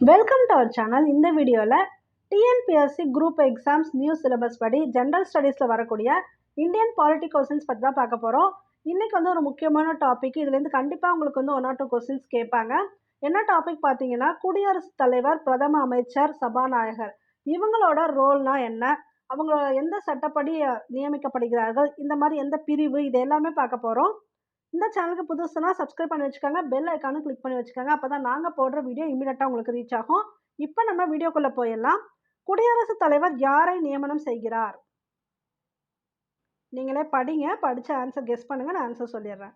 Welcome to our channel இந்த வீடியோவில் TNPSC group exams new syllabus படி ஜென்ரல் ஸ்டடீஸில் வரக்கூடிய இந்தியன் பாலிட்டி கொஸ்டின்ஸ் பற்றி தான் பார்க்க போகிறோம் இன்றைக்கி வந்து ஒரு முக்கியமான டாபிக் இதுலேருந்து கண்டிப்பாக உங்களுக்கு வந்து ஒன் ஆர் டூ கொஸ்டின்ஸ் கேட்பாங்க. என்ன டாபிக் பார்த்தீங்கன்னா குடியரசுத் தலைவர் பிரதம அமைச்சர் சபாநாயகர். இவங்களோட ரோல்னா என்ன? அவங்களோட எந்த சட்டப்படி நியமிக்கப்படுகிறார்கள்? இந்த மாதிரி எந்த பிரிவு? இது எல்லாமே பார்க்க போகிறோம் இந்த சேனலுக்கு புதுசுனா சப்ஸ்கிரைப் பண்ணி வச்சுக்கோங்க. பெல் ஐக்கானும் கிளிக் பண்ணி வச்சுக்கோங்க. அப்போ தான் நாங்கள் போடுற வீடியோ இமீடியட்டாக உங்களுக்கு ரீச் ஆகும். இப்போ நம்ம வீடியோக்குள்ளே போயிடலாம். குடியரசுத் தலைவர் யாரை நியமனம் செய்கிறார்? நீங்களே படிங்க. படித்த ஆன்சர் கெஸ் பண்ணுங்க. நான் ஆன்சர் சொல்லிடுறேன்.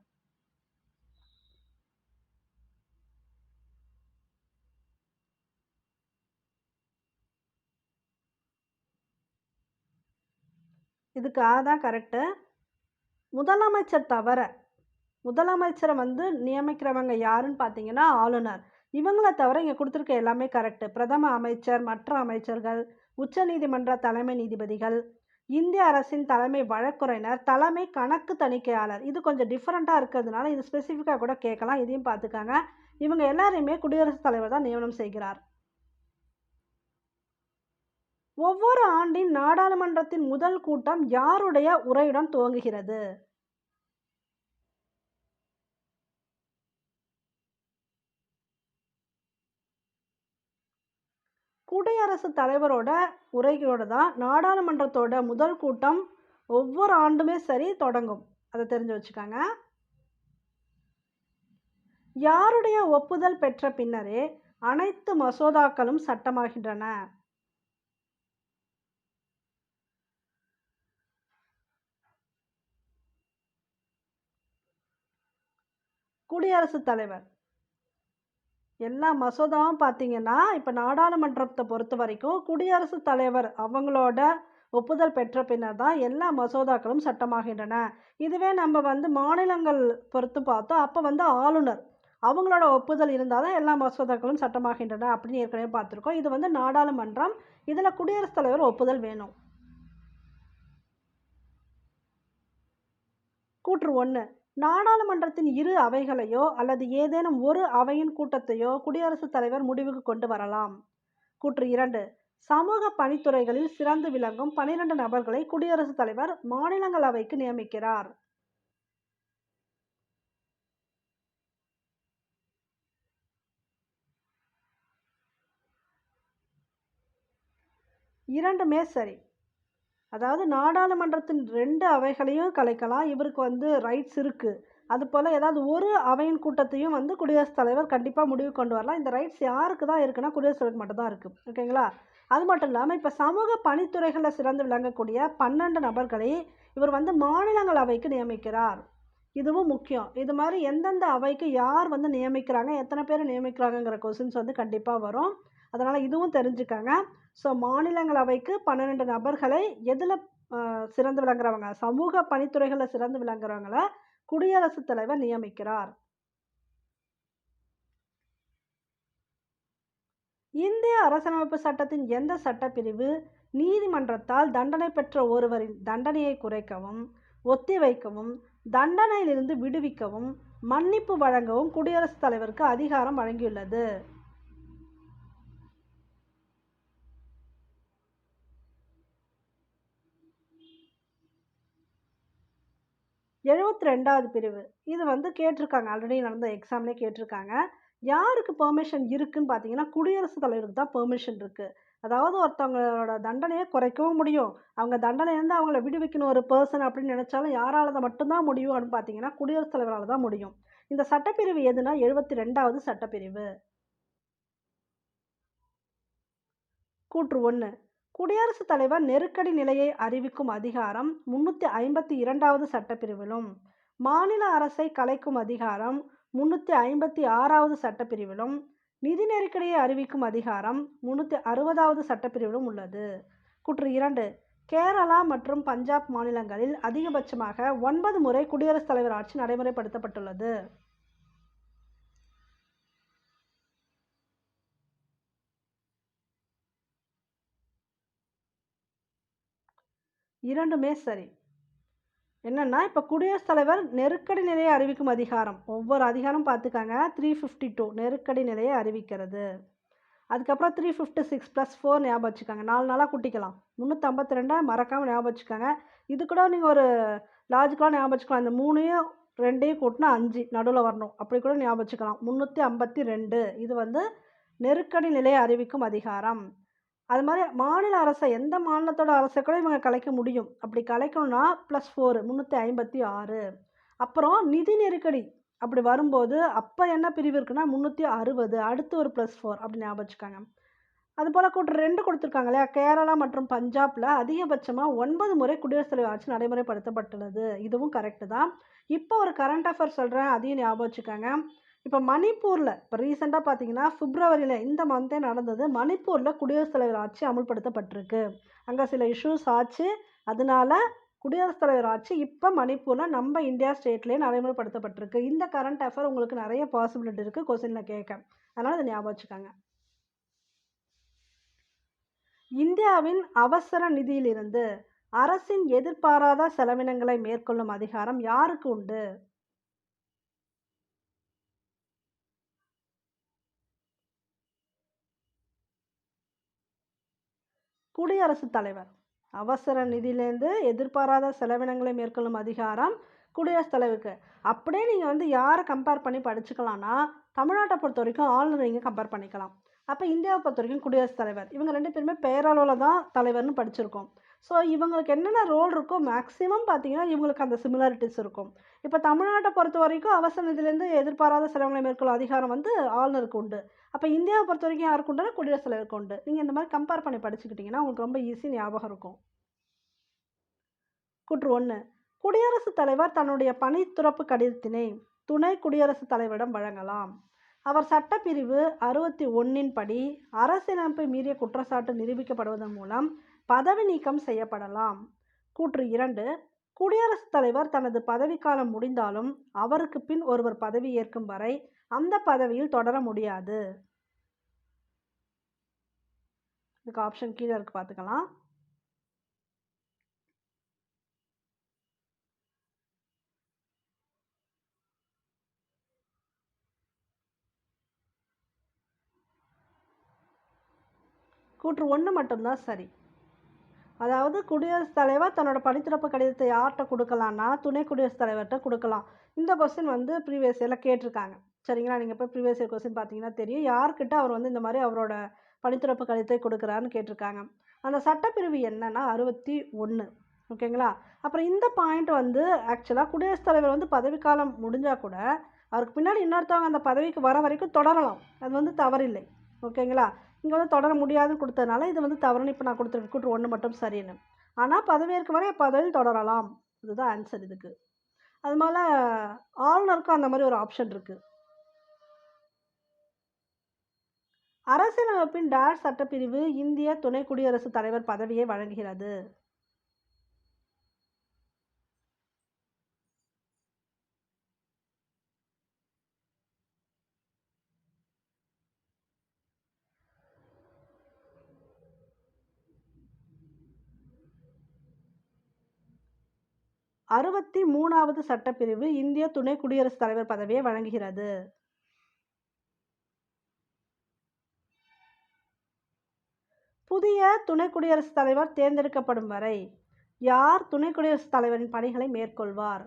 இதுக்கு ஆ தான் கரெக்டு முதலமைச்சர் தவிர முதலமைச்சரை வந்து நியமிக்கிறவங்க யாருன்னு பார்த்தீங்கன்னா ஆளுநர். இவங்கள தவிர இங்கே கொடுத்துருக்க எல்லாமே கரெக்டு பிரதம அமைச்சர் மற்ற அமைச்சர்கள் உச்சநீதிமன்ற தலைமை நீதிபதிகள் இந்திய அரசின் தலைமை வழக்குரைஞர் தலைமை கணக்கு தணிக்கையாளர். இது கொஞ்சம் டிஃப்ரெண்ட்டாக இருக்கிறதுனால இது ஸ்பெசிஃபிக்காக கூட கேட்கலாம். இதையும் பார்த்துக்காங்க. இவங்க எல்லாரையுமே குடியரசுத் தலைவர் தான் நியமனம் செய்கிறார். ஒவ்வொரு ஆண்டின் நாடாளுமன்றத்தின் முதல் கூட்டம் யாருடைய உரையுடன் துவங்குகிறது? குடியரசுத் தலைவரோட உரையோட தான் நாடாளுமன்றத்தோட முதல் கூட்டம் ஒவ்வொரு ஆண்டுமே சரி தொடங்கும். அதை தெரிஞ்சு வச்சுக்கோங்க. யாருடைய ஒப்புதல் பெற்ற பின்னரே அனைத்து மசோதாக்களும் சட்டமாகின்றன. குடியரசுத் தலைவர். எல்லா மசோதாவும் பார்த்தீங்கன்னா இப்போ நாடாளுமன்றத்தை பொறுத்த வரைக்கும் குடியரசுத் தலைவர் அவங்களோட ஒப்புதல் பெற்ற பின்னர் தான் எல்லா மசோதாக்களும் சட்டமாகின்றன. இதுவே நம்ம வந்து மாநிலங்கள் பொறுத்து பார்த்தோம். அப்போ வந்து ஆளுநர் அவங்களோட ஒப்புதல் இருந்தால் தான் எல்லா மசோதாக்களும் சட்டமாகின்றன அப்படின்னு ஏற்கனவே பார்த்துருக்கோம். இது வந்து நாடாளுமன்றம் இதில் குடியரசுத் தலைவர் ஒப்புதல் வேணும். கூற்று ஒன்று நாடாளுமன்றத்தின் இரு அவைகளையோ அல்லது ஏதேனும் ஒரு அவையின் கூட்டத்தையோ குடியரசுத் தலைவர் முடிவுக்கு கொண்டு வரலாம். கூற்று இரண்டு. சமூக பணித்துறைகளில் சிறந்து விளங்கும் பனிரெண்டு நபர்களை குடியரசுத் தலைவர் மாநிலங்களவைக்கு நியமிக்கிறார். இரண்டுமே சரி. அதாவது நாடாளுமன்றத்தின் ரெண்டு அவைகளையும் கலைக்கலாம். இவருக்கு வந்து ரைட்ஸ் இருக்குது அது போல் ஏதாவது ஒரு அவையின் கூட்டத்தையும் வந்து குடியரசுத் தலைவர் கண்டிப்பாக முடிவு கொண்டு வரலாம். இந்த ரைட்ஸ் யாருக்கு தான் இருக்குன்னா குடியரசுத் தலைவர் மட்டும் தான் இருக்குது ஓகேங்களா அது மட்டும் இல்லாமல் இப்போ சமூக பணித்துறைகளில் சிறந்து விளங்கக்கூடிய பன்னெண்டு நபர்களை இவர் வந்து மாநிலங்களவைக்கு நியமிக்கிறார். இதுவும் முக்கியம். இது மாதிரி எந்தெந்த அவைக்கு யார் வந்து நியமிக்கிறாங்க எத்தனை பேர் நியமிக்கிறாங்கங்கிற கொஸ்டின்ஸ் வந்து கண்டிப்பாக வரும். அதனால் இதுவும் தெரிஞ்சுக்கங்க. ஸோ மாநிலங்களவைக்கு பன்னிரெண்டு நபர்களை எதில் சிறந்து விளங்குறவங்க? சமூக பணித்துறைகளில் சிறந்து விளங்குறவங்கள குடியரசுத் தலைவர் நியமிக்கிறார். இந்திய அரசியலமைப்பு சட்டத்தின் எந்த சட்டப்பிரிவு நீதிமன்றத்தால் தண்டனை பெற்ற ஒருவரின் தண்டனையை குறைக்கவும் ஒத்திவைக்கவும் தண்டனையிலிருந்து விடுவிக்கவும் மன்னிப்பு வழங்கவும் குடியரசுத் தலைவருக்கு அதிகாரம் வழங்கியுள்ளது. எழுபத்தி ரெண்டாவது பிரிவு. இது வந்து கேட்டிருக்காங்க. ஆல்ரெடி நடந்த எக்ஸாம்லேயே கேட்டிருக்காங்க. யாருக்கு பெர்மிஷன் இருக்குன்னு பார்த்தீங்கன்னா குடியரசுத் தலைவருக்கு தான் பெர்மிஷன் இருக்குது அதாவது ஒருத்தவங்களோட தண்டனையை குறைக்கவும் முடியும். அவங்க தண்டனையிலேருந்து அவங்கள விடுவிக்கணும் ஒரு பர்சன் அப்படின்னு நினச்சாலும் யாரால் தான் மட்டும்தான் முடியும் அப்படின்னு பார்த்தீங்கன்னா குடியரசுத் தலைவரால் தான் முடியும். இந்த சட்டப்பிரிவு எதுனா எழுபத்தி ரெண்டாவது சட்டப்பிரிவு. கூற்று ஒன்று குடியரசுத் தலைவர் நெருக்கடி நிலையை அறிவிக்கும் அதிகாரம் முன்னூற்றி ஐம்பத்தி இரண்டாவது சட்டப்பிரிவிலும். மாநில அரசை கலைக்கும் அதிகாரம் முன்னூற்றி ஐம்பத்தி ஆறாவது சட்டப்பிரிவிலும். நிதி நெருக்கடியை அறிவிக்கும் அதிகாரம் முன்னூற்றி அறுபதாவது சட்டப்பிரிவிலும் உள்ளது. குற்று இரண்டு. கேரளா மற்றும் பஞ்சாப் மாநிலங்களில் அதிகபட்சமாக ஒன்பது முறை குடியரசுத் தலைவர் ஆட்சி நடைமுறைப்படுத்தப்பட்டுள்ளது. இரண்டுமே சரி. என்னென்னா இப்போ குடியரசுத் தலைவர் நெருக்கடி நிலையை அறிவிக்கும் அதிகாரம். ஒவ்வொரு அதிகாரம் பார்த்துக்காங்க. த்ரீ ஃபிஃப்டி டூ நெருக்கடி நிலையை அறிவிக்கிறது. அதுக்கப்புறம் three fifty six plus four ஞாபகம் வச்சுக்காங்க. நாலு நாளாக குட்டிக்கலாம். முந்நூற்றம்பத்தி ரெண்டாக மறக்காமல் ஞாபகம் வச்சுக்கோங்க. இது கூட நீங்கள் ஒரு லாஜிக்கலாக ஞாபகம் வச்சுக்கலாம். இந்த மூணையும் ரெண்டையும் கூட்டினா அஞ்சு நடுவில் வரணும். அப்படி கூட ஞாபகம் வச்சுக்கலாம். முந்நூற்றி ஐம்பத்தி ரெண்டு. இது வந்து நெருக்கடி நிலையை அறிவிக்கும் அதிகாரம். அது மாதிரி மாநில அரசை எந்த மாநிலத்தோட அரசை கூட இவங்க கலைக்க முடியும். அப்படி கலைக்கணும்னா ப்ளஸ் ஃபோர் முந்நூற்றி ஐம்பத்தி ஆறு. அப்புறம் நிதி நெருக்கடி. அப்படி வரும்போது அப்போ என்ன பிரிவு இருக்குன்னா முந்நூற்றி அறுபது அடுத்து ஒரு ப்ளஸ் ஃபோர் அப்படி ஞாபகம் வச்சுக்காங்க. அதுபோல் கூட்டு ரெண்டு கொடுத்துருக்காங்க இல்லையா? கேரளா மற்றும் பஞ்சாபில் அதிகபட்சமாக ஒன்பது முறை குடியரசுத் தலைவர் ஆட்சி நடைமுறைப்படுத்தப்பட்டுள்ளது. இதுவும் கரெக்டு தான். இப்போ ஒரு கரண்ட் அஃபேர் சொல்கிறேன் அதையும் ஞாபகம் வச்சுக்காங்க. இப்போ மணிப்பூரில் இப்போ ரீசெண்டாக பார்த்தீங்கன்னா பிப்ரவரியில் இந்த மந்தே நடந்தது மணிப்பூரில் குடியரசுத் தலைவர் ஆட்சி அமுல்படுத்தப்பட்டிருக்கு. அங்கே சில இஷ்யூஸ் ஆச்சு. அதனால குடியரசுத் தலைவர் ஆட்சி இப்போ மணிப்பூரில் நம்ம இந்தியா ஸ்டேட்லேயே நடைமுறைப்படுத்தப்பட்டிருக்கு. இந்த கரண்ட் அஃபேர் உங்களுக்கு நிறைய பாசிபிலிட்டி இருக்குது கொஸ்டினில் கேட்க அதனால் இதை ஞாபகம் வச்சுக்கோங்க. இந்தியாவின் அவசர நிதியிலிருந்து அரசின் எதிர்பாராத செலவினங்களை மேற்கொள்ளும் அதிகாரம் யாருக்கு உண்டு? குடியரசுத் தலைவர். அவசர நிதியிலேருந்து எதிர்பாராத செலவினங்களை மேற்கொள்ளும் அதிகாரம் குடியரசுத் தலைவருக்கு. அப்படியே நீங்கள் வந்து யாரை கம்பேர் பண்ணி படிச்சுக்கலாம்னா தமிழ்நாட்டை பொறுத்த வரைக்கும் ஆளுநர் நீங்கள் கம்பேர் பண்ணிக்கலாம். அப்போ இந்தியாவை பொறுத்த வரைக்கும் குடியரசுத் தலைவர். இவங்க ரெண்டு பேருமே பேரளவில் தான் தலைவர்னு படிச்சிருக்கோம். ஸோ இவங்களுக்கு என்னென்ன ரோல் இருக்கோ மேக்ஸிமம் பார்த்தீங்கன்னா இவங்களுக்கு அந்த சிமிலாரிட்டிஸ் இருக்கும். இப்போ தமிழ்நாட்டை பொறுத்த வரைக்கும் அவசர நிதியிலேருந்து எதிர்பாராத செலவுகளை மேற்கொள்ளும் அதிகாரம் வந்து ஆளுநருக்கு உண்டு. அப்போ இந்தியாவை பொறுத்த வரைக்கும் யாருக்கு உண்டுனா குடியரசுத் தலைவருக்கு உண்டு. நீங்கள் இந்த மாதிரி கம்பேர் பண்ணி படிச்சுக்கிட்டிங்கன்னா உங்களுக்கு ரொம்ப ஈஸி ஞாபகம் இருக்கும். குற்று ஒன்று குடியரசுத் தலைவர் தன்னுடைய பணி துறப்பு கடிதத்தினை துணை குடியரசுத் தலைவரிடம் வழங்கலாம். அவர் சட்டப்பிரிவு அறுபத்தி ஒன்றின் படி அரசியலமைப்பை மீறிய குற்றச்சாட்டு நிரூபிக்கப்படுவதன் மூலம் பதவி நீக்கம் செய்யப்படலாம். கூற்று இரண்டு. குடியரசுத் தலைவர் தனது பதவிக்காலம் முடிந்தாலும் அவருக்கு பின் ஒருவர் பதவி ஏற்கும் வரை அந்த பதவியில் தொடர முடியாது. இதுக்கு ஆப்ஷன் கீழே இருக்கு பார்த்துக்கலாம். கூற்று ஒன்று மட்டும்தான் சரி. அதாவது குடியரசுத் தலைவர் தன்னோட பணித்திறப்பு கடிதத்தை யார்கிட்ட கொடுக்கலான்னா துணை குடியரசுத் தலைவர்கிட்ட கொடுக்கலாம். இந்த கொஸ்டின் வந்து ப்ரீவியஸ் இயரில் கேட்டிருக்காங்க. சரிங்களா? நீங்கள் இப்போ ப்ரீவியஸ் இயர் கொஸ்டின் பார்த்தீங்கன்னா தெரியும். யார்கிட்ட அவர் வந்து இந்த மாதிரி அவரோட பணித்திறப்பு கடிதத்தை கொடுக்குறாருன்னு கேட்டிருக்காங்க. அந்த சட்டப்பிரிவு என்னன்னா அறுபத்தி ஒன்று ஓகேங்களா? அப்புறம் இந்த பாயிண்ட் வந்து ஆக்சுவலாக குடியரசுத் தலைவர் வந்து பதவிக்காலம் முடிஞ்சால் கூட அவருக்கு பின்னாடி இன்னொருத்தவங்க அந்த பதவிக்கு வர வரைக்கும் தொடரலாம். அது வந்து தவறில்லை. ஓகேங்களா? இங்கே வந்து தொடர முடியாதுன்னு கொடுத்ததுனால இது வந்து தவறுன்னு இப்போ நான் கொடுத்துருக்க கூற்று ஒன்று மட்டும் சரின்னு. ஆனால் பதவியேற்கும் வரை பதவியில் தொடரலாம். இதுதான் ஆன்சர் இதுக்கு. அது மேலே ஆளுநருக்கும் அந்த மாதிரி ஒரு ஆப்ஷன் இருக்குது அரசியலமைப்பின் டேஷ் சட்டப்பிரிவு இந்திய துணை குடியரசுத் தலைவர் பதவியை வழங்குகிறது. அறுபத்தி மூணாவது சட்டப்பிரிவு இந்திய துணை குடியரசுத் தலைவர் பதவியை வழங்குகிறது. புதிய துணை குடியரசுத் தலைவர் தேர்ந்தெடுக்கப்படும் வரை யார் துணை குடியரசுத் தலைவரின் பணிகளை மேற்கொள்வார்?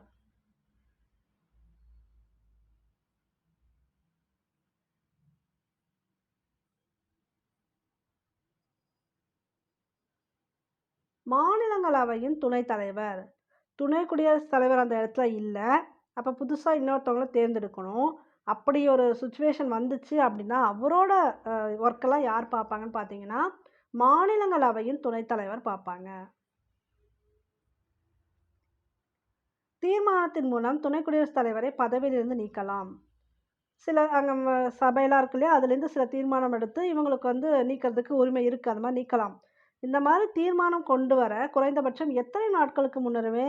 மாநிலங்களவையின் துணைத் தலைவர் துணை குடியரசுத் தலைவர் அந்த இடத்துல இல்லை. அப்போ புதுசாக இன்னொருத்தவங்கள தேர்ந்தெடுக்கணும். அப்படி ஒரு சுச்சுவேஷன் வந்துச்சு அப்படின்னா அவரோட ஒர்க்கெல்லாம் யார் பார்ப்பாங்கன்னு பார்த்தீங்கன்னா மாநிலங்களவையின் துணைத் தலைவர் பார்ப்பாங்க. தீர்மானத்தின் மூலம் துணை குடியரசுத் தலைவரை பதவியிலிருந்து நீக்கலாம். சில அங்கே சபையெல்லாம் இருக்கு இல்லையா? அதுலேருந்து சில தீர்மானம் எடுத்து இவங்களுக்கு வந்து நீக்கிறதுக்கு உரிமை இருக்குது அந்த மாதிரி நீக்கலாம். இந்த மாதிரி தீர்மானம் கொண்டு வர குறைந்தபட்சம் எத்தனை நாட்களுக்கு முன்னருமே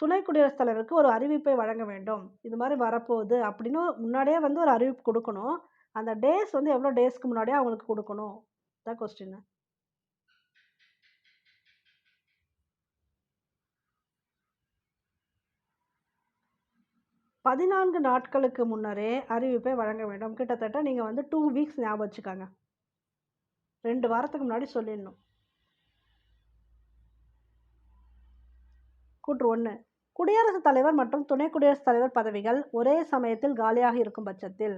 துணை குடியரசுத் தலைவருக்கு ஒரு அறிவிப்பை வழங்க வேண்டும். இது மாதிரி வரப்போகுது அப்படின்னு முன்னாடியே வந்து ஒரு அறிவிப்பு கொடுக்கணும். அந்த டேஸ் வந்து எவ்வளோ டேஸ்க்கு முன்னாடியே அவங்களுக்கு கொடுக்கணும். தான் கொஸ்டின் பதினான்கு நாட்களுக்கு முன்னரே அறிவிப்பை வழங்க வேண்டும். கிட்டத்தட்ட நீங்கள் வந்து டூ வீக்ஸ் ஞாபகம் வச்சுக்கோங்க. ரெண்டு வாரத்துக்கு முன்னாடி சொல்லிடணும். கூற்று ஒன்று குடியரசுத் தலைவர் மற்றும் துணை குடியரசுத் தலைவர் பதவிகள் ஒரே சமயத்தில் காலியாக இருக்கும் பட்சத்தில்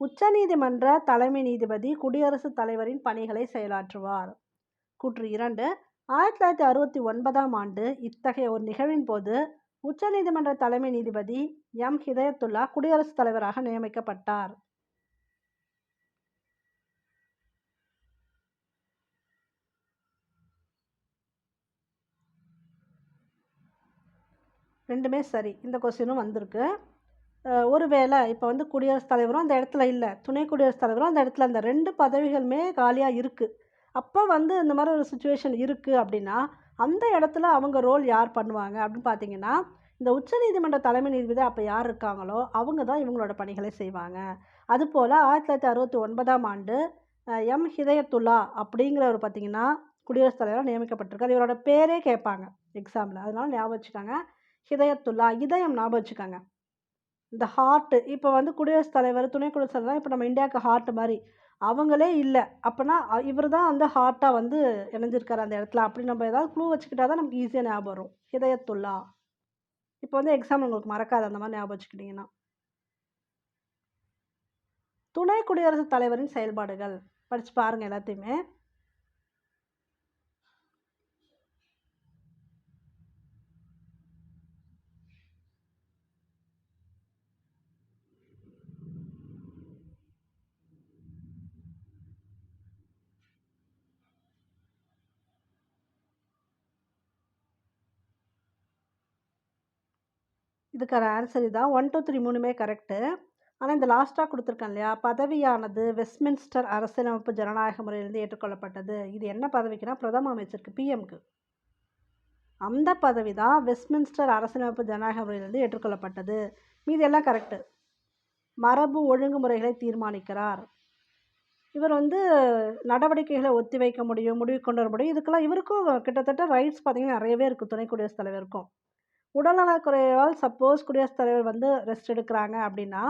உச்சநீதிமன்ற தலைமை நீதிபதி குடியரசுத் தலைவரின் பணிகளை செயலாற்றுவார். கூற்று இரண்டு ஆயிரத்தி தொள்ளாயிரத்தி அறுபத்தி ஒன்பதாம் ஆண்டு இத்தகைய ஒரு நிகழ்வின் போது உச்சநீதிமன்ற தலைமை நீதிபதி எம். ஹிதயத்துல்லா குடியரசுத் தலைவராக நியமிக்கப்பட்டார். ரெண்டுமே சரி. இந்த கொஸ்டினும் வந்திருக்கு. ஒரு வேளை இப்போ வந்து குடியரசுத் தலைவரும் அந்த இடத்துல இல்லை. துணை குடியரசுத் தலைவரும் அந்த இடத்துல அந்த ரெண்டு பதவிகளுமே காலியாக இருக்குது அப்போ வந்து இந்த மாதிரி ஒரு சுச்சுவேஷன் இருக்குது அப்படின்னா அந்த இடத்துல அவங்க ரோல் யார் பண்ணுவாங்க அப்படின்னு பார்த்தீங்கன்னா இந்த உச்சநீதிமன்ற தலைமை நீதிபதி அப்போ யார் இருக்காங்களோ அவங்க தான் இவங்களோட பணிகளை செய்வாங்க. அதுபோல் ஆயிரத்தி தொள்ளாயிரத்தி அறுபத்தி ஒன்பதாம் ஆண்டு எம். ஹிதயத்துல்லா அப்படிங்கிறவர் பார்த்தீங்கன்னா குடியரசுத் தலைவராக நியமிக்கப்பட்டிருக்கார். இவரோட பேரே கேட்பாங்க எக்ஸாமில் அதனால் ஞாபகம் வச்சுக்காங்க. ஹிதயத்துல்லா இதயம் ஞாபகம் வச்சுக்கோங்க. இந்த ஹார்ட்டு இப்போ வந்து குடியரசுத் தலைவர் துணை குடியரசுத் தலைவர் இப்போ நம்ம இந்தியாவுக்கு ஹார்ட் மாதிரி. அவங்களே இல்லை. அப்போனா இவர் தான் அந்த ஹார்ட்டாக வந்து இணைஞ்சிருக்காரு அந்த இடத்துல. அப்படி நம்ம ஏதாவது க்ளூ வச்சுக்கிட்டா தான் நமக்கு ஈஸியாக ஞாபகம் வரும். ஹிதயத்துல்லா. இப்போ வந்து எக்ஸாம் உங்களுக்கு மறக்காது. அந்த மாதிரி ஞாபகம் வச்சுக்கிட்டிங்கன்னா. துணை குடியரசுத் தலைவரின் செயல்பாடுகள். படித்து பாருங்கள் எல்லாத்தையுமே. இதுக்கான ஆன்சர் இதான். ஒன் டூ த்ரீ மூணுமே கரெக்டு ஆனால் இந்த லாஸ்ட்டாக கொடுத்துருக்கேன் இல்லையா? பதவியானது வெஸ்ட்மின்ஸ்டர் அரசியலமைப்பு ஜனநாயக முறையிலிருந்து ஏற்றுக்கொள்ளப்பட்டது. இது என்ன பதவிக்குன்னா பிரதம அமைச்சருக்கு பிஎம்க்கு அந்த பதவி தான் வெஸ்ட்மின்ஸ்டர் அரசியலமைப்பு ஜனநாயக முறையிலிருந்து ஏற்றுக்கொள்ளப்பட்டது. மீது எல்லாம் கரெக்டு மரபு ஒழுங்குமுறைகளை தீர்மானிக்கிறார். இவர் வந்து நடவடிக்கைகளை ஒத்திவைக்க முடியும் முடிவு கொண்டு வர முடியும். இதுக்கெல்லாம் இவருக்கும் கிட்டத்தட்ட ரைட்ஸ் பார்த்திங்கன்னா நிறையவே இருக்குது துணை குடியரசுத் தலைவருக்கும். உடல்நலக்குறைவால் சப்போஸ் குடியரசுத் தலைவர் வந்து ரெஸ்ட் எடுக்கிறாங்க அப்படின்னா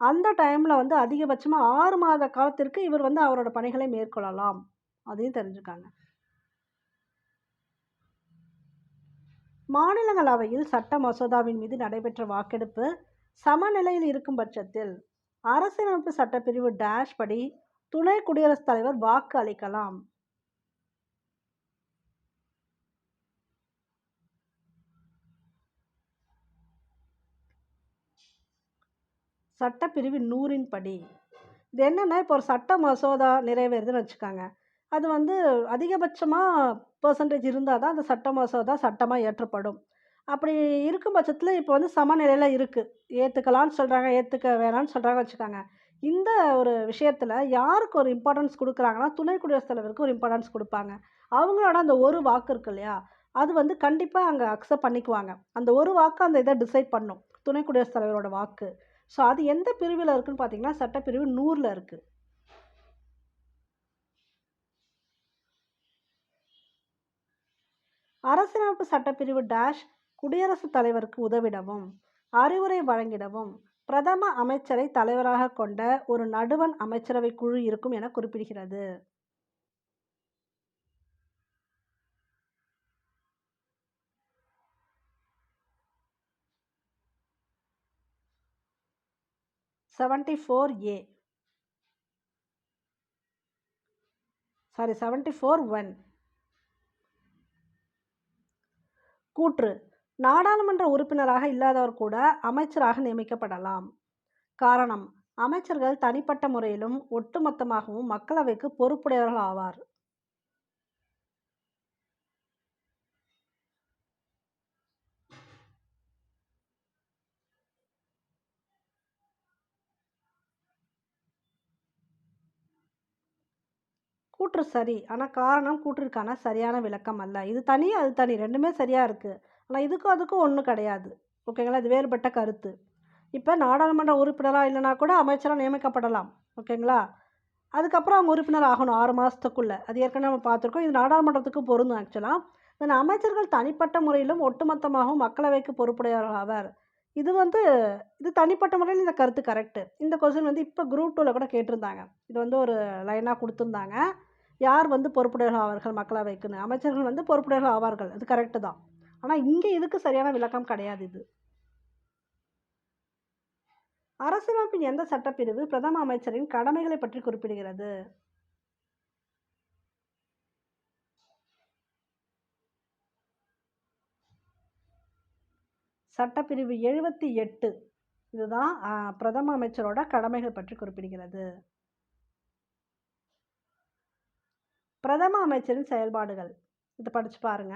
அந்த டைமில் வந்து அதிகபட்சமாக ஆறு மாத காலத்திற்கு இவர் வந்து அவரோட பணிகளை மேற்கொள்ளலாம். அதையும் தெரிஞ்சுக்காங்க. மாநிலங்களவையில் சட்ட மசோதாவின் மீது நடைபெற்ற வாக்கெடுப்பு சமநிலையில் இருக்கும் பட்சத்தில் அரசியலமைப்பு சட்டப்பிரிவு டேஷ் படி துணை குடியரசுத் தலைவர் வாக்கு அளிக்கலாம். சட்டப்பிரிவு நூறின் படி. இது என்னென்னா இப்போ ஒரு சட்ட மசோதா நிறைவேறுதுன்னு வச்சுக்காங்க. அது வந்து அதிகபட்சமாக பர்சன்டேஜ் இருந்தால் தான் அந்த சட்ட மசோதா சட்டமாக ஏற்றப்படும். அப்படி இருக்கும் பட்சத்தில் இப்போ வந்து சமநிலையில் இருக்குது ஏற்றுக்கலான்னு சொல்கிறாங்க ஏற்றுக்க வேணாம்னு சொல்கிறாங்க வச்சுக்காங்க. இந்த ஒரு விஷயத்தில் யாருக்கு ஒரு இம்பார்ட்டன்ஸ் கொடுக்குறாங்கன்னா துணை குடியரசுத் தலைவருக்கு ஒரு இம்பார்ட்டன்ஸ் கொடுப்பாங்க. அவங்களோட அந்த ஒரு வாக்கு இருக்கு இல்லையா அது வந்து கண்டிப்பாக அங்கே அக்செப்ட் பண்ணிக்குவாங்க. அந்த ஒரு வாக்கு அந்த இதை டிசைட் பண்ணும். துணை குடியரசுத் தலைவரோட வாக்கு. ஸோ அது எந்த பிரிவில் இருக்குன்னு பார்த்தீங்கன்னா சட்டப்பிரிவு நூறில் இருக்குது அரசியலமைப்பு சட்டப்பிரிவு டேஷ் குடியரசுத் தலைவருக்கு உதவிடவும் அறிவுரை வழங்கிடவும் பிரதம அமைச்சரை தலைவராக கொண்ட ஒரு நடுவண் அமைச்சரவை குழு இருக்கும் என குறிப்பிடுகிறது. Seventy four A sorry seventy four one கூற்று. நாடாளுமன்ற உறுப்பினராக இல்லாதவர் கூட அமைச்சராக நியமிக்கப்படலாம். காரணம் அமைச்சர்கள் தனிப்பட்ட முறையிலும் ஒட்டுமொத்தமாகவும் மக்களவைக்கு பொறுப்புடையவர்கள் ஆவார் கூற்று சரி ஆனால் காரணம் கூற்றிற்கான சரியான விளக்கம் அல்ல. இது தனி அது தனி. ரெண்டுமே சரியாக இருக்குது ஆனால் இதுக்கும் அதுக்கும் ஒன்றும் கிடையாது. ஓகேங்களா? இது வேறுபட்ட கருத்து. இப்போ நாடாளுமன்ற உறுப்பினராக இல்லைனா கூட அமைச்சராக நியமிக்கப்படலாம். ஓகேங்களா? அதுக்கப்புறம் அவங்க உறுப்பினர் ஆகணும் ஆறு மாதத்துக்குள்ளே அது ஏற்கனவே நம்ம பார்த்துருக்கோம். இது நாடாளுமன்றத்துக்கு பொருந்தும் ஆக்சுவலாக தென் அமைச்சர்கள் தனிப்பட்ட முறையிலும் ஒட்டுமொத்தமாகவும் மக்களவைக்கு பொறுப்புடையவர்கள் ஆவார். இது வந்து இது தனிப்பட்ட முறையில் இந்த கருத்து கரெக்டு இந்த கொஸ்டின் வந்து இப்போ குரூப் டூவில் கூட கேட்டிருந்தாங்க. இது வந்து ஒரு லைனாக கொடுத்துருந்தாங்க. யார் வந்து பொறுப்புடையர்கள் ஆவார்கள் மக்களவைக்குன்னு? அமைச்சர்கள் வந்து பொறுப்புடையர்கள் ஆவார்கள். அது கரெக்டு தான். ஆனால் இங்கே இதுக்கு சரியான விளக்கம் கிடையாது இது. அரசியலமைப்பின் எந்த சட்டப்பிரிவு பிரதம அமைச்சரின் கடமைகளை பற்றி குறிப்பிடுகிறது? சட்டப்பிரிவு எழுபத்தி எட்டு. இதுதான் பிரதம அமைச்சரோட கடமைகள் பற்றி குறிப்பிடுகிறது. பிரதம அமைச்சரின் செயல்பாடுகள். இதை படித்து பாருங்க.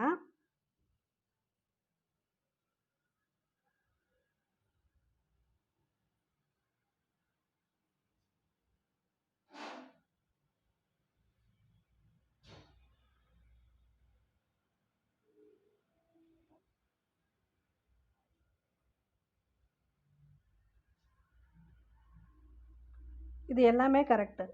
இது எல்லாமே கரெக்டு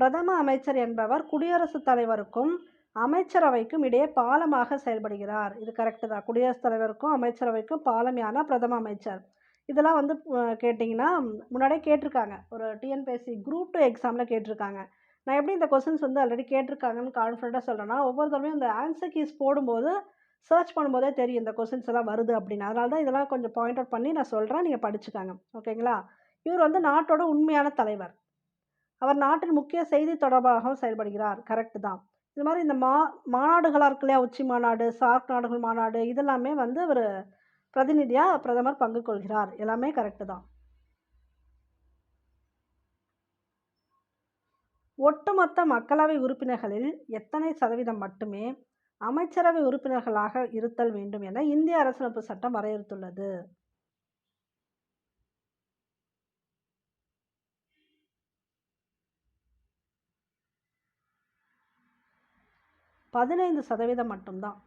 பிரதம அமைச்சர் என்பவர் குடியரசுத் தலைவருக்கும் அமைச்சரவைக்கும் இடையே பாலமாக செயல்படுகிறார். இது கரெக்டு தான். குடியரசுத் தலைவருக்கும் அமைச்சரவைக்கும் பாலமையான பிரதம அமைச்சர். இதெல்லாம் வந்து கேட்டிங்கன்னா முன்னாடியே கேட்டிருக்காங்க. ஒரு டிஎன்பிஎஸ்சி குரூப் டூ எக்ஸாமில் கேட்டிருக்காங்க. நான் எப்படி இந்த கொஸ்டின்ஸ் வந்து ஆல்ரெடி கேட்டிருக்காங்கன்னு கான்ஃபிடண்ட்டாக சொல்கிறேன்னா ஒவ்வொரு தடவையும் இந்த ஆன்சர் கீஸ் போடும்போது சர்ச் பண்ணும்போதே தெரியும் இந்த கொஸ்டின்ஸ் எல்லாம் வருது அப்படின்னு. அதனால தான் இதெல்லாம் கொஞ்சம் பாயிண்ட் அவுட் பண்ணி நான் சொல்கிறேன் நீங்கள் படிச்சுக்காங்க. ஓகேங்களா இவர் வந்து நாட்டோட உண்மையான தலைவர். அவர் நாட்டின் முக்கிய செய்தி தொடர்பாகவும் செயல்படுகிறார். கரெக்டு தான். இது மாதிரி இந்த மா மாநாடுகளாக இருக்கு இல்லையா? உச்சி மாநாடு சார்க் நாடுகள் மாநாடு இதெல்லாமே வந்து ஒரு பிரதிநிதியாக பிரதமர் பங்கு கொள்கிறார். எல்லாமே கரெக்டு தான். ஒட்டுமொத்த மக்களவை உறுப்பினர்களில் எத்தனை சதவீதம் மட்டுமே அமைச்சரவை உறுப்பினர்களாக இருத்தல் வேண்டும் என இந்திய அரசியலமைப்பு சட்டம் வரையறுத்துள்ளது. பதினைந்து சதவீதம் மட்டும்தான்.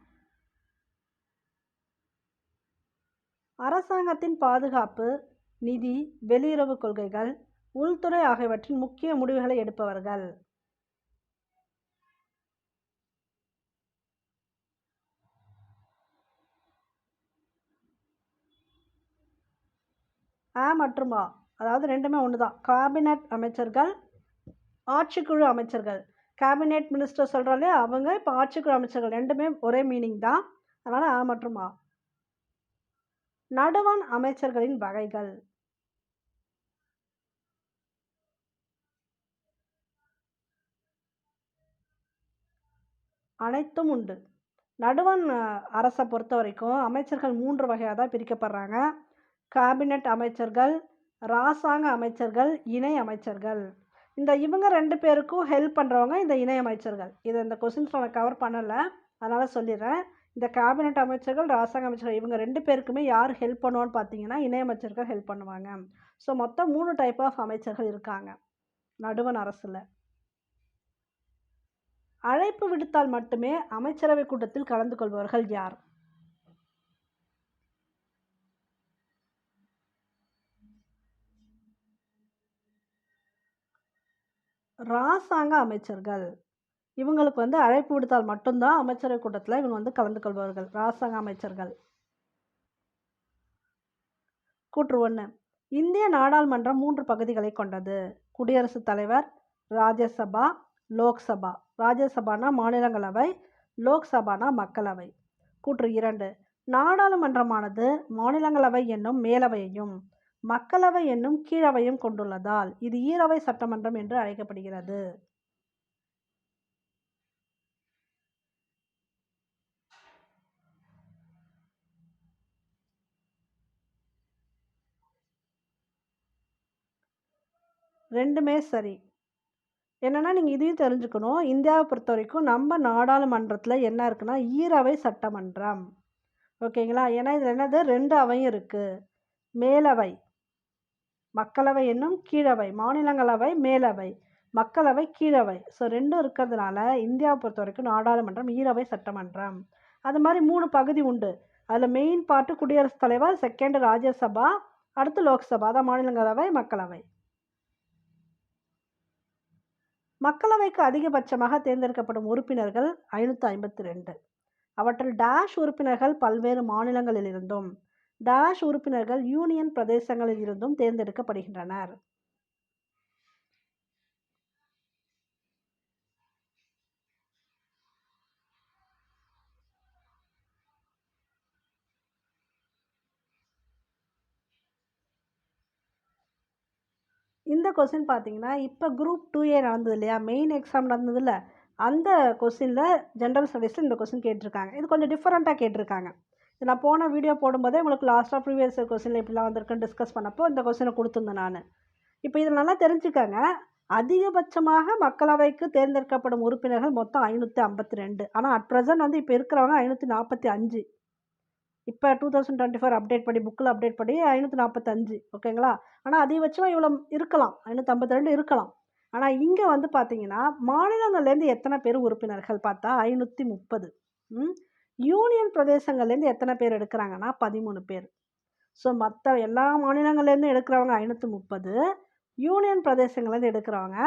அரசாங்கத்தின் பாதுகாப்பு நிதி வெளியுறவு கொள்கைகள் உள்துறை ஆகியவற்றின் முக்கிய முடிவுகளை எடுப்பவர்கள். ஆ மற்றும் ஆ அதாவது ரெண்டுமே ஒன்று தான் காபினட் அமைச்சர்கள் ஆட்சிக்குழு அமைச்சர்கள். கேபினெட் மினிஸ்டர் சொல்கிறாலே அவங்க இப்போ ஆட்சிக்குழு அமைச்சர்கள் ரெண்டுமே ஒரே மீனிங் தான். அதனால் ஆ மற்றும் ஆ. நடுவண் அமைச்சர்களின் வகைகள். அனைத்தும் உண்டு. நடுவண் அரசை பொறுத்த வரைக்கும் அமைச்சர்கள் மூன்று வகையாக தான் பிரிக்கப்படுறாங்க. கேபினெட் அமைச்சர்கள் இராசாங்க அமைச்சர்கள் இணை அமைச்சர்கள். இந்த இவங்க ரெண்டு பேருக்கும் ஹெல்ப் பண்ணுறவங்க இந்த இணை அமைச்சர்கள் இதை இந்த கொஸ்டின்ஸ் நான் கவர் பண்ணலை. அதனால் சொல்லிடுறேன். இந்த கேபினட் அமைச்சர்கள் ராசாங்க அமைச்சர்கள் இவங்க ரெண்டு பேருக்குமே யார் ஹெல்ப் பண்ணுவோன்னு பார்த்தீங்கன்னா இணைய அமைச்சர்கள் ஹெல்ப் பண்ணுவாங்க. ஸோ மொத்தம் மூணு டைப் ஆஃப் அமைச்சர்கள் இருக்காங்க. நடுவண் அரசில். அழைப்பு விடுத்தால் மட்டுமே அமைச்சரவை கூட்டத்தில் கலந்து கொள்பவர்கள் யார்? இராசாங்க அமைச்சர்கள். இவங்களுக்கு வந்து அழைப்பு விடுத்தால் மட்டும்தான் அமைச்சரவை கூட்டத்தில் இவங்க வந்து கலந்து கொள்பவர்கள் இராசாங்க அமைச்சர்கள். கூற்று ஒன்று இந்திய நாடாளுமன்றம் மூன்று பகுதிகளை கொண்டது. குடியரசுத் தலைவர் ராஜ்யசபா லோக்சபா. ராஜ்யசபானா மாநிலங்களவை லோக்சபானா மக்களவை. கூற்று இரண்டு. நாடாளுமன்றமானது மாநிலங்களவை என்னும் மேலவையையும் மக்களவை என்னும் கீழவையும் கொண்டுள்ளதால் இது ஈரவை சட்டமன்றம் என்று அழைக்கப்படுகிறது. ரெண்டுமே சரி. என்னென்னா நீங்கள் இதையும் தெரிஞ்சுக்கணும். இந்தியாவை பொறுத்த வரைக்கும் நம்ம நாடாளுமன்றத்தில் என்ன இருக்குன்னா ஈரவை சட்டமன்றம். ஓகேங்களா? ஏன்னா இதில் என்னது? ரெண்டு அவையும் இருக்குது மேலவை. மக்களவை என்னும் கீழவை மாநிலங்களவை மேலவை மக்களவை கீழவை. ஸோ ரெண்டும் இருக்கிறதுனால இந்தியாவை பொறுத்த வரைக்கும் நாடாளுமன்றம் ஈரவை சட்டமன்றம். அது மாதிரி மூணு பகுதி உண்டு. அதில் மெயின் பார்ட்டு குடியரசுத் தலைவர் செகண்ட் ராஜ்யசபா அடுத்து லோக்சபா. அதான் மாநிலங்களவை மக்களவை. மக்களவைக்கு அதிகபட்சமாக தேர்ந்தெடுக்கப்படும் உறுப்பினர்கள் ஐநூற்றி ஐம்பத்தி ரெண்டு. அவற்றில் டேஷ் உறுப்பினர்கள் பல்வேறு மாநிலங்களிலிருந்தும். டாஷ் உறுப்பினர்கள் யூனியன் பிரதேசங்களில் இருந்தும் தேர்ந்தெடுக்கப்படுகின்றனர். இந்த கொஸ்டின் பார்த்தீங்கன்னா இப்போ குரூப் டூ ஏ நடந்தது இல்லையா? மெயின் எக்ஸாம் நடந்ததில்ல அந்த கொஸ்டினில் ஜென்ரல் ஸ்டடீஸில் இந்த கொஸ்டின் கேட்டிருக்காங்க. இது கொஞ்சம் டிஃப்ரெண்ட்டாக கேட்டிருக்காங்க. நான் போன வீடியோ போடும்போதே உங்களுக்கு லாஸ்ட்டாக ப்ரீவியஸ் கொஸ்டினில் இப்படிலாம் வந்திருக்குன்னு டிஸ்கஸ் பண்ணப்போ இந்த கொஸ்டினை கொடுத்துருந்தேன் நான். இப்போ இதில் நல்லா தெரிஞ்சுக்கங்க. அதிகபட்சமாக மக்களவைக்கு தேர்ந்தெடுக்கப்படும் உறுப்பினர்கள் மொத்தம் ஐநூற்றி ஐம்பத்தி ரெண்டு. ஆனால் அட் ப்ரெசன்ட் வந்து இப்போ இருக்கிறவங்க ஐநூற்றி நாற்பத்தி அஞ்சு. இப்போ two thousand twenty four update படி புக்கில் அப்டேட் படி ஐநூற்றி நாற்பத்தஞ்சு ஓகேங்களா? ஆனால் அதிகபட்சமாக இவ்வளோ இருக்கலாம். ஐநூற்றி ரெண்டு இருக்கலாம். ஆனால் இங்கே வந்து பார்த்தீங்கன்னா மாநிலங்கள்லேருந்து எத்தனை பேர் உறுப்பினர்கள் பார்த்தா? ஐநூற்றி முப்பது. ம்? யூனியன் பிரதேசங்கள்லேருந்து எத்தனை பேர் எடுக்கிறாங்கன்னா பதிமூணு பேர். ஸோ மற்ற எல்லா மாநிலங்கள்லேருந்து எடுக்கிறவங்க ஐநூற்றி முப்பது யூனியன் பிரதேசங்கள்லேருந்து எடுக்கிறவங்க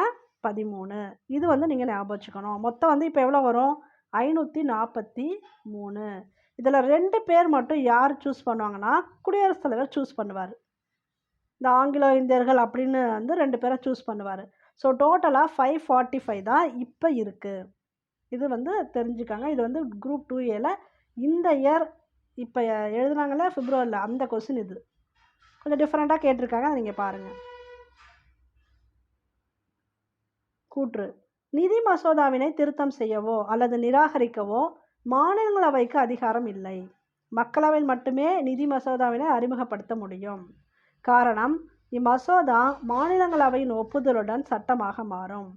பதிமூணு. இது வந்து நீங்கள் ஞாபகம் வச்சுக்கணும். மொத்தம் வந்து இப்போ எவ்வளோ வரும்? ஐநூற்றி நாற்பத்தி மூணு. இதில் ரெண்டு பேர் மட்டும் யார் சூஸ் பண்ணுவாங்கன்னா குடியரசுத் தலைவர் சூஸ் பண்ணுவார். இந்த ஆங்கிலோ இந்தியர்கள் அப்படின்னு வந்து ரெண்டு பேரை சூஸ் பண்ணுவார். ஸோ டோட்டலாக ஃபைவ் ஃபார்ட்டி ஃபைவ் தான் இப்போ இருக்குது இது வந்து தெரிஞ்சுக்காங்க. இது வந்து குரூப் டூ ஏல இந்த இயர் இப்போ எழுதுனாங்கல்ல பிப்ரவரியில் அந்த கொஸ்டின் இது. கொஞ்சம் டிஃப்ரெண்ட்டாக கேட்டிருக்காங்க. அதை நீங்கள் பாருங்கள் கூற்று. நிதி மசோதாவினை திருத்தம் செய்யவோ அல்லது நிராகரிக்கவோ மாநிலங்களவைக்கு அதிகாரம் இல்லை. மக்களவையில் மட்டுமே நிதி மசோதாவினை அறிமுகப்படுத்த முடியும். காரணம் இம்மசோதா மாநிலங்களவையின் ஒப்புதலுடன் சட்டமாக மாறும்.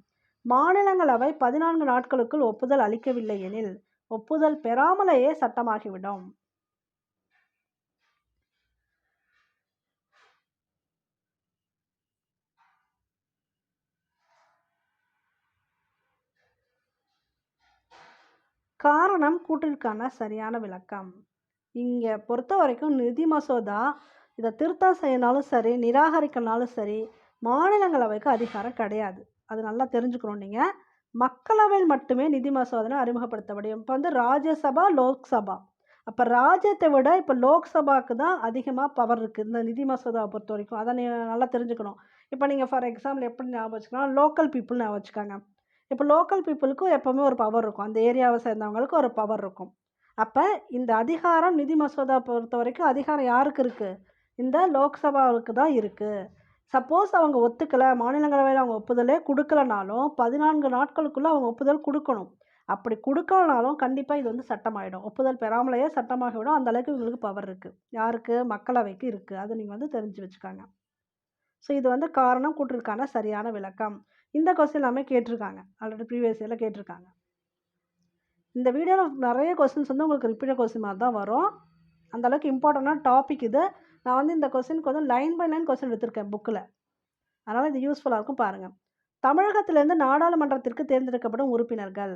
மாநிலங்களவை பதினான்கு நாட்களுக்குள் ஒப்புதல் அளிக்கவில்லை எனில் ஒப்புதல் பெறாமலேயே சட்டமாகிவிடும். காரணம் கூட்டிற்கான சரியான விளக்கம். இங்கே பொறுத்த வரைக்கும் நிதி மசோதா இதை திருத்தம் செய்யணாலும் சரி நிராகரிக்கனாலும் சரி மாநிலங்களவைக்கு அதிகாரம் கிடையாது. அது நல்லா தெரிஞ்சுக்கணும் நீங்கள் மக்களவையில் மட்டுமே நிதி மசோதனை அறிமுகப்படுத்த முடியும். இப்போ வந்து ராஜ்யசபா லோக்சபா. அப்போ ராஜ்யத்தை விட இப்போ லோக்சபாவுக்கு தான் அதிகமாக பவர் இருக்குது இந்த நிதி மசோதாவை பொறுத்த வரைக்கும். அதை நீங்கள் நல்லா தெரிஞ்சுக்கணும். இப்போ நீங்கள் ஃபார் எக்ஸாம்பிள் எப்படி ஞாபகம் வச்சுக்கணும் லோக்கல் பீப்புள் ஞாபகம் வச்சுக்காங்க. இப்போ லோக்கல் பீப்புளுக்கும் எப்போவுமே ஒரு பவர் இருக்கும். அந்த ஏரியாவை சேர்ந்தவங்களுக்கு ஒரு பவர் இருக்கும். அப்போ இந்த அதிகாரம் நிதி மசோதா பொறுத்த வரைக்கும் அதிகாரம் யாருக்கு இருக்குது இந்த லோக்சபாவுக்கு தான் இருக்குது சப்போஸ் அவங்க ஒத்துக்கலை மாநிலங்களவையில் அவங்க ஒப்புதலே கொடுக்கலனாலும் பதினான்கு நாட்களுக்குள்ளே அவங்க ஒப்புதல் கொடுக்கணும். அப்படி கொடுக்கலனாலும் கண்டிப்பாக இது வந்து சட்டமாயிடும். ஒப்புதல் பெறாமலேயே சட்டமாகிவிடும். அந்த அளவுக்கு இவங்களுக்கு பவர் இருக்குது யாருக்கு? மக்களவைக்கு இருக்குது அதை நீங்கள் வந்து தெரிஞ்சு வச்சுக்காங்க. ஸோ இது வந்து காரணம் கூற்றிற்கான சரியான விளக்கம். இந்த கொஸ்டின் எல்லாமே கேட்டிருக்காங்க. ஆல்ரெடி ப்ரீவியஸ் இயரில் கேட்டிருக்காங்க. இந்த வீடியோவில் நிறைய கொஸ்டின்ஸ் வந்து உங்களுக்கு ரிப்பீட்டட் கொஸ்டின் மாதிரி தான் வரும். அந்தளவுக்கு இம்பார்ட்டண்டான டாபிக் இது. நான் வந்து இந்த கொஸ்டினுக்கு வந்து லைன் பை லைன் கொஸ்டின் எடுத்திருக்கேன் புக்கில் அதனால் இது யூஸ்ஃபுல்லாக இருக்கும் பாருங்கள் தமிழகத்திலேருந்து நாடாளுமன்றத்திற்கு தேர்ந்தெடுக்கப்படும் உறுப்பினர்கள்.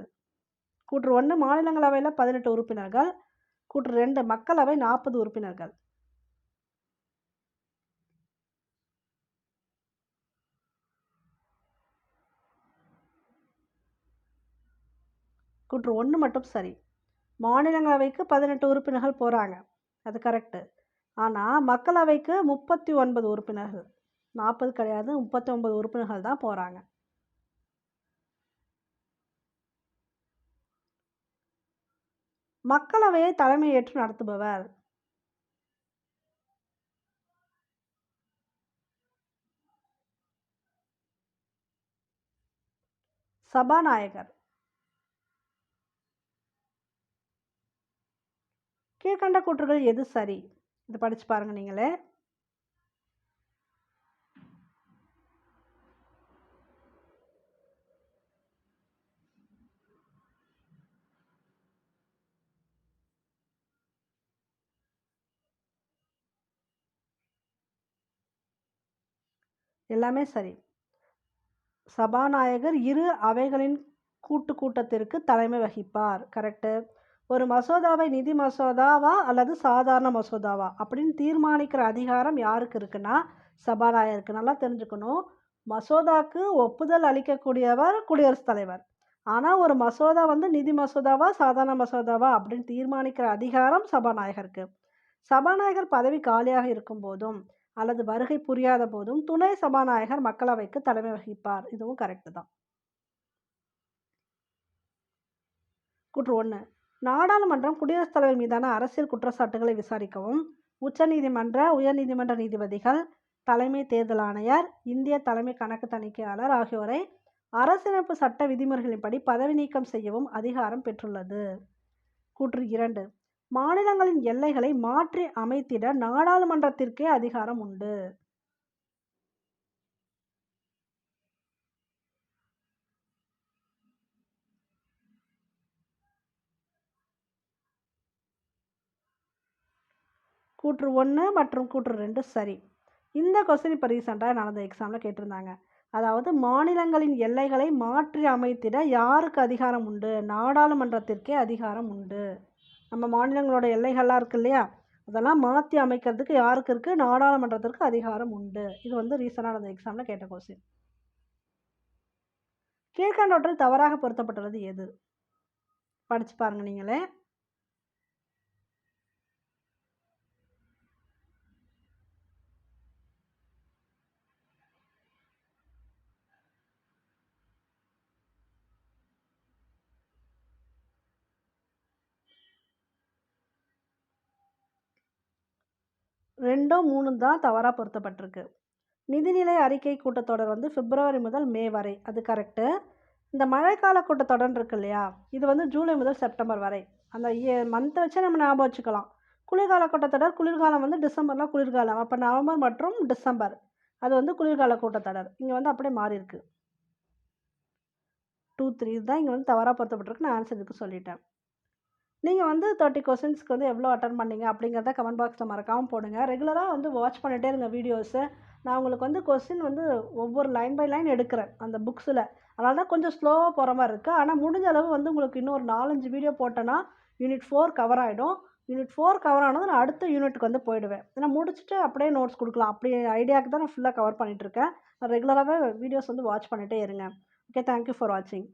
கூற்று ஒன்று மாநிலங்களவையில் பதினெட்டு உறுப்பினர்கள். கூற்று ரெண்டு மக்களவை நாற்பது உறுப்பினர்கள். கூற்று ஒன்று மட்டும் சரி. மாநிலங்களவைக்கு பதினெட்டு உறுப்பினர்கள் போகிறாங்க அது கரெக்டு ஆனால் மக்களவைக்கு முப்பத்தி ஒன்பது உறுப்பினர்கள். நாற்பது கிடையாது முப்பத்தி ஒன்பது உறுப்பினர்கள் தான் போகிறாங்க மக்களவையை தலைமையேற்று நடத்துபவர். சபாநாயகர். கீழ்கண்ட கூற்றுகள் எது சரி? இது படித்து பாருங்கள் நீங்களே. எல்லாமே சரி. சபாநாயகர் இரு அவைகளின் கூட்டு கூட்டத்திற்கு தலைமை வகிப்பார். கரெக்டு ஒரு மசோதாவை நிதி மசோதாவா அல்லது சாதாரண மசோதாவா அப்படின்னு தீர்மானிக்கிற அதிகாரம் யாருக்கு இருக்குன்னா சபாநாயகருக்கு. நல்லா தெரிஞ்சுக்கணும். மசோதாக்கு ஒப்புதல் அளிக்கக்கூடியவர் குடியரசுத் தலைவர். ஆனால் ஒரு மசோதா வந்து நிதி மசோதாவா சாதாரண மசோதாவா அப்படின்னு தீர்மானிக்கிற அதிகாரம் சபாநாயகருக்கு. சபாநாயகர் பதவி காலியாக இருக்கும் போதும் அல்லது வருகை புரியாத போதும் துணை சபாநாயகர் மக்களவைக்கு தலைமை வகிப்பார். இதுவும் கரெக்டு தான். கூற்று ஒன்று நாடாளுமன்றம் குடியரசுத் தலைவர் மீதான அரசியல் குற்றச்சாட்டுகளை விசாரிக்கவும். உச்சநீதிமன்ற உயர்நீதிமன்ற நீதிபதிகள் தலைமை தேர்தல் ஆணையர் இந்திய தலைமை கணக்கு தணிக்கையாளர் ஆகியோரை அரசியலமைப்பு சட்ட விதிமுறைகளின்படி பதவி நீக்கம் செய்யவும் அதிகாரம் பெற்றுள்ளது. கூற்று இரண்டு. மாநிலங்களின் எல்லைகளை மாற்றி அமைத்திட நாடாளுமன்றத்திற்கே அதிகாரம் உண்டு. கூற்று ஒன்று மற்றும் கூற்று ரெண்டு சரி. இந்த கொஸ்டின் இப்போ ரீசெண்டாக நடந்த எக்ஸாமில் கேட்டிருந்தாங்க. அதாவது மாநிலங்களின் எல்லைகளை மாற்றி அமைத்திட யாருக்கு அதிகாரம் உண்டு? நாடாளுமன்றத்திற்கே அதிகாரம் உண்டு. நம்ம மாநிலங்களோட எல்லைகள்லாம் இருக்கு இல்லையா? அதெல்லாம் மாற்றி அமைக்கிறதுக்கு யாருக்கு இருக்குது நாடாளுமன்றத்திற்கு அதிகாரம் உண்டு. இது வந்து ரீசெண்டாக நடந்த எக்ஸாமில் கேட்ட கொஸ்டின் கீழ்கண்டவற்றில் தவறாக பொருத்தப்பட்டுள்ளது எது? படித்து பாருங்கள் நீங்களே. ரெண்டும் மூணு தான் தவறாக பொருத்தப்பட்டிருக்கு. நிதிநிலை அறிக்கை கூட்டத்தொடர் வந்து பிப்ரவரி முதல் மே வரை. அது கரெக்டு இந்த மழைக்கால கூட்டத்தொடர் இருக்கு இல்லையா? இது வந்து ஜூலை முதல் செப்டம்பர் வரை. அந்த மந்த்தை வச்சு நம்ம ஞாபகம் வச்சுக்கலாம். குளிர்கால கூட்டத்தொடர் குளிர்காலம் வந்து டிசம்பரில் குளிர்காலம். அப்போ நவம்பர் மற்றும் டிசம்பர். அது வந்து குளிர்கால கூட்டத்தொடர். இங்கே வந்து அப்படியே மாறி இருக்கு. டூ த்ரீ தான் இங்கே வந்து தவறாக பொருத்தப்பட்டிருக்கு. நான் ஆன்சர் இதுக்கு சொல்லிட்டேன். நீங்கள் வந்து தேர்ட்டி கொஸ்டின்ஸ்க்கு வந்து எவ்வளோ அட்டன் பண்ணீங்க அப்படிங்கிறத கமெண்ட் பாக்ஸில் மறக்காமல் போடுங்க. ரெகுலராக வந்து வாட்ச் பண்ணிகிட்டே இருங்க வீடியோஸு நான் உங்களுக்கு வந்து கொஸ்டின் வந்து ஒவ்வொரு லைன் பை லைன் எடுக்கிறேன் அந்த புக்ஸில் அதனால தான் கொஞ்சம் ஸ்லோவாக போகிற மாதிரி இருக்குது ஆனால் முடிஞ்ச அளவு வந்து உங்களுக்கு இன்னும் ஒரு நாலஞ்சு வீடியோ போட்டேன்னா யூனிட் ஃபோர் கவர் ஆகிடும் யூனிட் ஃபோர் கவர் ஆனது நான் அடுத்த யூனிட்டுக்கு வந்து போயிடுவேன். ஏன்னா முடிச்சுட்டு அப்படியே நோட்ஸ் கொடுக்கலாம். அப்படி ஐடியாவுக்கு தான் நான் ஃபுல்லாக கவர் பண்ணிகிட்ருக்கேன் நான் ரெகுலராகவே வீடியோஸ் வந்து வாட்ச் பண்ணிகிட்டே இருங்க. ஓகே தேங்க்யூ ஃபார் வாட்சிங்